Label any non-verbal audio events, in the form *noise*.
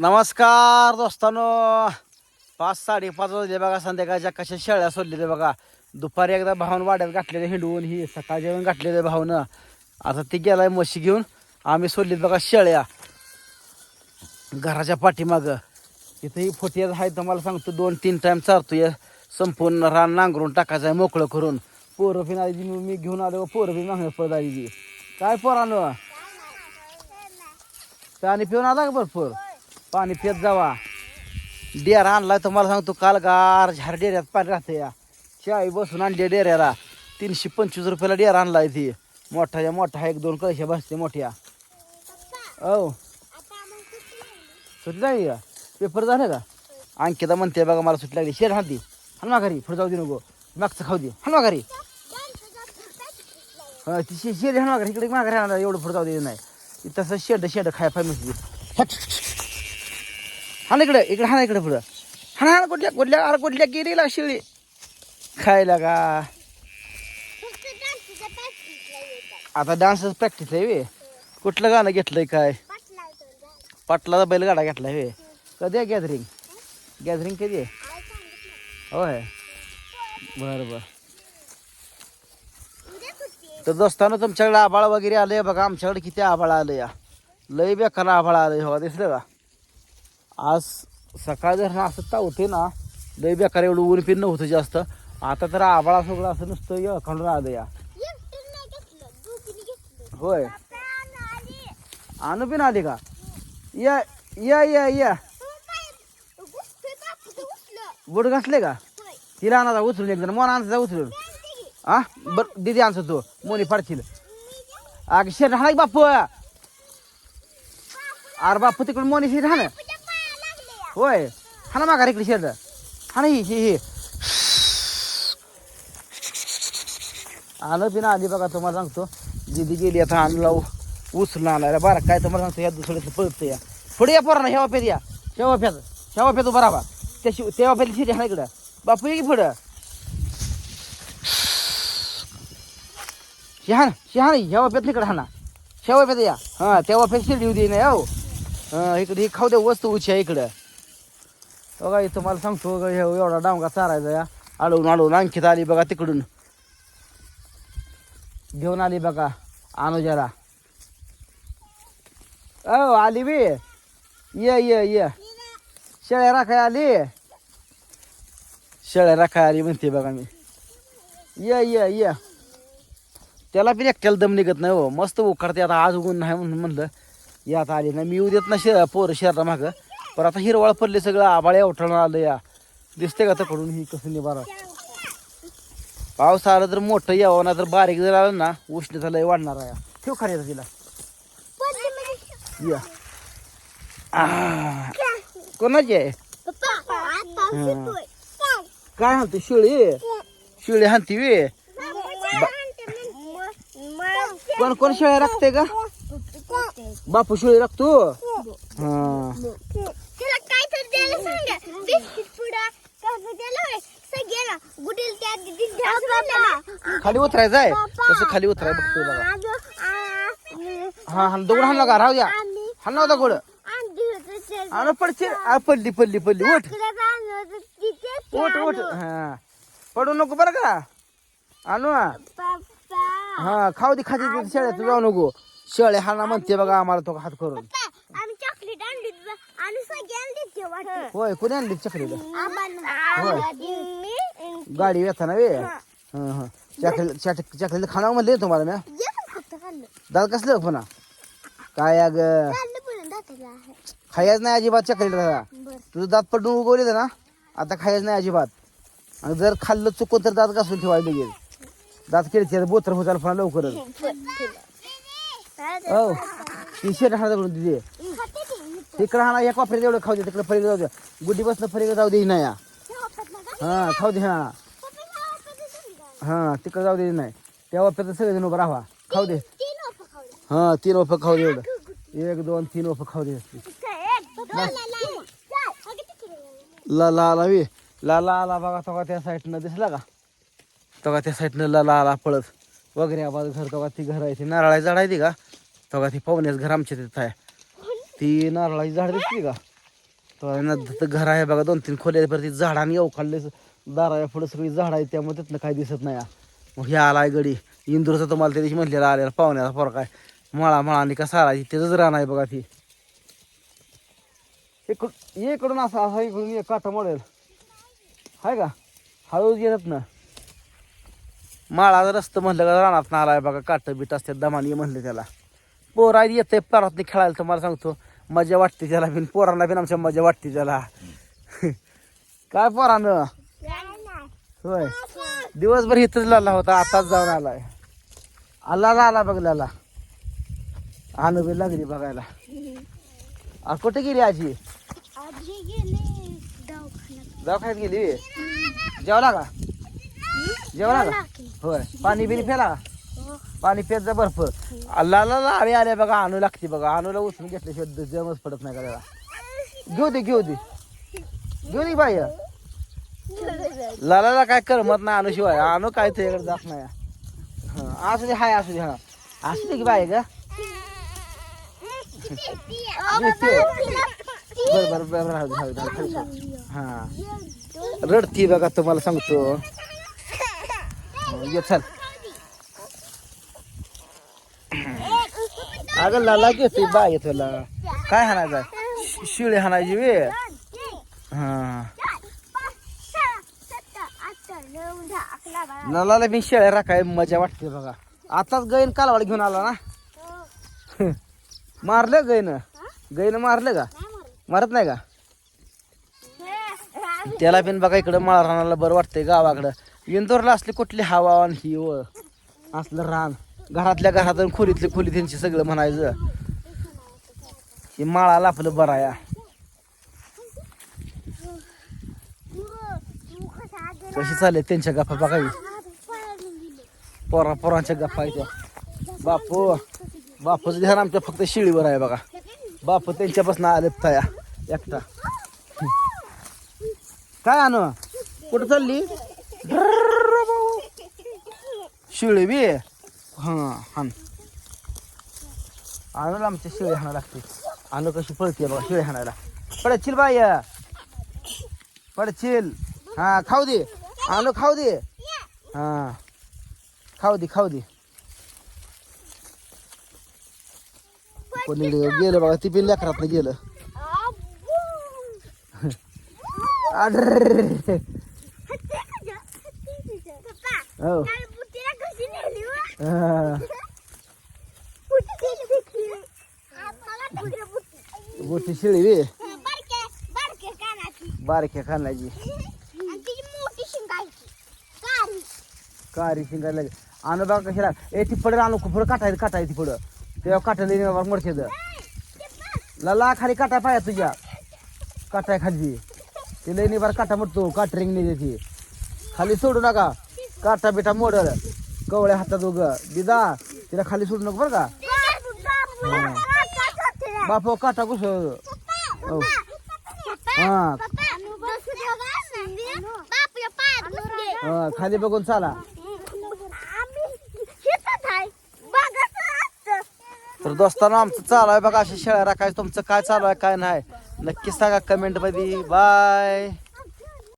नमस्कार दोस्तानो. पाच साडेपाच वाजले बघा संध्याकाळच्या कशा शेळ्या सोडलेल्या बघा. दुपारी एकदा भावून वाड्यात घातलेले हिंडवून ही सकाळ जेवण घातलेले भावनं आता ती गेलाय म्हशी घेऊन. आम्ही सोडलीत बघा शेळ्या. घराच्या पाठीमागं. इथं ही फोटी आहे तुम्हाला सांगतो दोन तीन टाइम चारतोय. संपूर्ण रान नांगरून टाकायचं आहे मोकळं करून. पोरं पिन आली मी घेऊन आलो पोरं मागणं पडत आली ती. काय पोरानं? पाणी पिऊन आला का भरपूर? पाणी पेत जावा. डेरा आणलाय तुम्हाला सांगतो काल गार झार डेऱ्यात पाणी राहते या. चाळी बसून आणली डेऱ्याला. तीनशे पंचवीस रुपयाला डेरा आणलाय ती. मोठ्या मोठा एक दोन कळशा बसते मोठ्या. हो. औ सुटली लागली का? पेपर झाले का? अंकिता म्हणते बघा मला सुटली लागली. शेर हाती हनुमा घरी पुढे जाऊ दे नको. मागचं खाऊ दे. हनुमा घरी ती शे शेर हनुमा घरी इकडे माघारी आणणार एवढं पुढे जाऊ दे नाही. तसं शेड शेड खाय पाय म्हणते हा ना इकडे इकडे हा ना इकडे पुढं. हा ना हा ना कुठल्या कुठल्या, अरे कुठल्या गेलीला शिळी? खायला का? आता डान्सच प्रॅक्टिस आहे वे कुठलं गाणं घेतलंय काय? पाटलाचा बैलगाडा घेतलाय वे कधी आहे गॅदरिंग गॅदरिंग कधी आहे? होय. बरं बरं. तर दोस्तानं, तुमच्याकडे आभाळ वगैरे आलंय बघा. आमच्याकडे किती आभाळ आलं या. लय बेकार आभाळ आलंय हो, दिसलं का? आज सकाळ जर ना असं होते ना लय बेकार एवढं ऊन पिन होतं जास्त. आता तर आबळा सगळं असं नुसतं खंडून आलं या. होय. आणू पिन आली का? या या या या. बुट घासले का? तिला आणा उचलून एकजण मोना आणता उचलून. हा बर दिदी आणतो तू. मोनी फाडशील अग शेर राहणार बापू अरे बापू तिकडून मोनी शेर होय. हा ना माघार इकडे शेर हा ना हे हे ही. आलं बिना आली बघा तुम्हाला सांगतो. दिदी गेली आता आणला उचलून आणायला बरं काय तुम्हाला सांगतो या दुसऱ्याचं पळतं या. पुढे या पोरा ना ह्या वाफ्यात या. शेवा फेर शेवा वाफ्यात बराबर राहा. त्या शिव त्या वाफ्यात शिरी हा इकडं. बापू ये की पुढं. शहाण शहाण ह्या फेत इकडं हा ना ह्या या. हां तेव्हा फेर शिरडी येऊ दे नाही हो. इकडे ही खाऊ द्या वस्तू उची आहे इकडं. बघा इथं मला सांगतो बघा, हे एवढा डांगा चारायचा या अडवून अडवून आणखीत आली बघा तिकडून. घेऊन आली बघा अनुजाला. ओ आली बी. ये ये ये. शेळ्या राखाय आली. शेळ्या राखाय आली म्हणते बघा मी. ये ये ये. त्याला पण एकट्याला दम निघत नाही हो. मस्त उकारते आता आज उगून नाही म्हणून म्हणलं. यात आता आली नाही. मी येऊ देत ना शे पोरं शहरा मागं पण आता हिरवाळ पडले सगळं आबाळ्या उठवणं आलं या. दिसते का तकडून ही कसं निभार पाऊस आला तर मोठं यावं ना तर बारीक जर आलं ना उष्णता लय वाढणार आहे. ठेव खाली तिला. या. कोणाची आहे? काय म्हणते शिळी? शिळी हानती वे कोण कोण शेळ्या राखते का? बापू शिळी राखतो? हा त्याला काय तर द्यायला सांगा बिस्किट पुडा कसं द्यायला होय सगळ्याला गुडील त्या दिदी खाली उतरायचं आहे. तसं खाली उतराय बघतोय बघा हा हा दगड हाणला का? राहू द्या. हाणला होता गोड अरे पडचे आ, पडली पडली पडली. उठ. उठ उठ. हा. पडू नको बरं का. आणू हा. हा खाऊ दे खाते दे शेळ्यात जाऊ नको. शेळे हाणा म्हणते बघा आम्हाला तो हात करून. आम्ही चॉकलेट आणली आणि सगळ्यांना देते वाटत होय कोणी आणली चकलीला? गाडी येताना वे? हा हा. चकली चकलीला खाणार म्हणले तुम्हाला म्या फक्त खाल्लं. दाल कसलं पुन्हा काय अग? खाल्लं पण दाताला आहे. खायच नाही अजिबात चकलीला दादा. बर. तुझं दात पडून उगवले ना आता खायच नाही अजिबात. आणि जर खाल्लं चुकून तर दात घासून ठेवायला लगेच. दात केळचे बोत्र होताल पुन्हा लवकरच. हो टी शर्ट हाणा करून दिली तिकडं हाणा या कॉफरीला एवढं खाऊ दे तिकडं फरीला जाऊ द्या गुड्डी बसलं फरीला जाऊ दे नाही या हा खाऊ दे हा. हा तिकडं जाऊ दे नाही. त्या वाप्यात सगळेजण उभं राहा. खाऊ दे. हा तीन ओफ खाऊ दे एवढं. एक दोन तीन ओफ खाऊ दे. ला ला ला वे. ला ला आला बघा तो का त्या साईडनं दिसला का? तो का त्या साईडनं ला ला आला पळत. वगैरे आवाज घर तो का ती घर आहे ती नारळाची झाड आहे ती का? तो का ती पाहुण्याच घर आमच्या तिथं आहे. ती नारळाची झाड दिसली का? तो घर आहे बघा दोन तीन खोल्या परत झाडाने येऊ खाल्ले दाराच्या पुढे सगळी झाड आहेत त्यामुळे तिथलं काही दिसत नाही. मग हे आलाय गडी. इंदूरचा तुम्हाला त्या दिवशी म्हटलेला आलेला पाहुण्याचा फरक आहे मळा आणि का सारा त्याचंच रान आहे बघा ती. इकड इकडून असा असा इकडून एक काटा मळेल हाय का? हळूच येतात ना. माळाचा रस्ता म्हणलं का रानात ना आलाय बघा काट बीट असतात दमानी म्हणले त्याला. पोरा येते परात खेळायला तुम्हाला सांगतो मजा वाटते त्याला बिन. पोरांना बिन आमच्या मजा वाटते त्याला. *laughs* काय पोरानं? होय. दिवसभर इथंच लाला होता आताच जाऊन आलाय. आला आला बघ लाला आणू लागली बघायला. आ, कुठे गेली आजी? दवाखान्यात. गेली? जेवला का? जेवला का? होय. पाणी बिनी फेला पाणी पेत जा बर्फ लाला लाळी आल्या बघा आणू लागते बघा. आणूला उचलून घेतल्याशिवाय जमच पडत नाही का त्याला घेऊ दे घेऊ दे. घेऊ दे बाई. लालाला काय करमत नाही आणू शिवाय. आणू काय तुझ्याकडे जात नाही. हा असू दे हाय असू दे हा. असू दे की बाई का बर बर बर हा. रडती बघा तुम्हाला सांगतो. ये चल. अगं लाला घेते बाय तुला. काय हाणायचं शिळे हाणायची वे. हा. लालाला मी शेळ्या राखाय मजा वाटते बघा. आताच गैन कालवाड घेऊन आला ना? मारलं गैन? गैन मारलं का? मारत नाही का? त्याला बिन बघा इकडं माळ रानाला बरं वाटतंय गावाकडं. इंदोरला असली कुठली हवा आणि ही व. असलं रान. घरातल्या घरात खोलीतली खोली त्यांची सगळं म्हणायचं. हे माळाला आपलं बरं या कशी चालेल त्यांच्या गप्पा बघावी पोरा पोरांच्या गप्पा आहेत त्या बापू बापूचं ध्यान आमच्या फक्त शिळीवर आहे बघा. बापू त्यांच्यापासून आले तया एकटा. काय आण? कुठं चालली? शिळी बी? हां हान. आणूला आमच्या शिळी हाणा लागते. आणू कशी पळते बघा शिळी हाणायला. पडचिल बाय पडचिल हां खाऊ दे. आणू खाऊ दे. हां. खाऊ दे खाऊ दे. कोणी गेलं बघा ती बिन लेकरात गेलं. अड्रर्र. हो. हा. मोठी शिळी बी. बारक्या खाण्याची कारी शिंगायला लागली. आणू बघा कशाला ए ती पडेल आणू खूप पुढं काटाय काटाय ती पुढं तेव्हा काटायला मडशेद लला खाली काटाय पाया तुझ्या काटाय खाली ती लई निभार काटा मरतो काटरिंग नाही ती खाली सोडू नका काटा बिटा मोडल कवळ्या हातात उग दिदा तिला खाली सोडू नको बरं का बाप काटा हो हा हा, खाली बघून चाला तर दोस्तांना आमचं चालू आहे बघा अशी शेळ्या राखायचं. तुमचं काय चालू आहे काय नाही. नक्कीच सांगा कमेंटमध्ये. बाय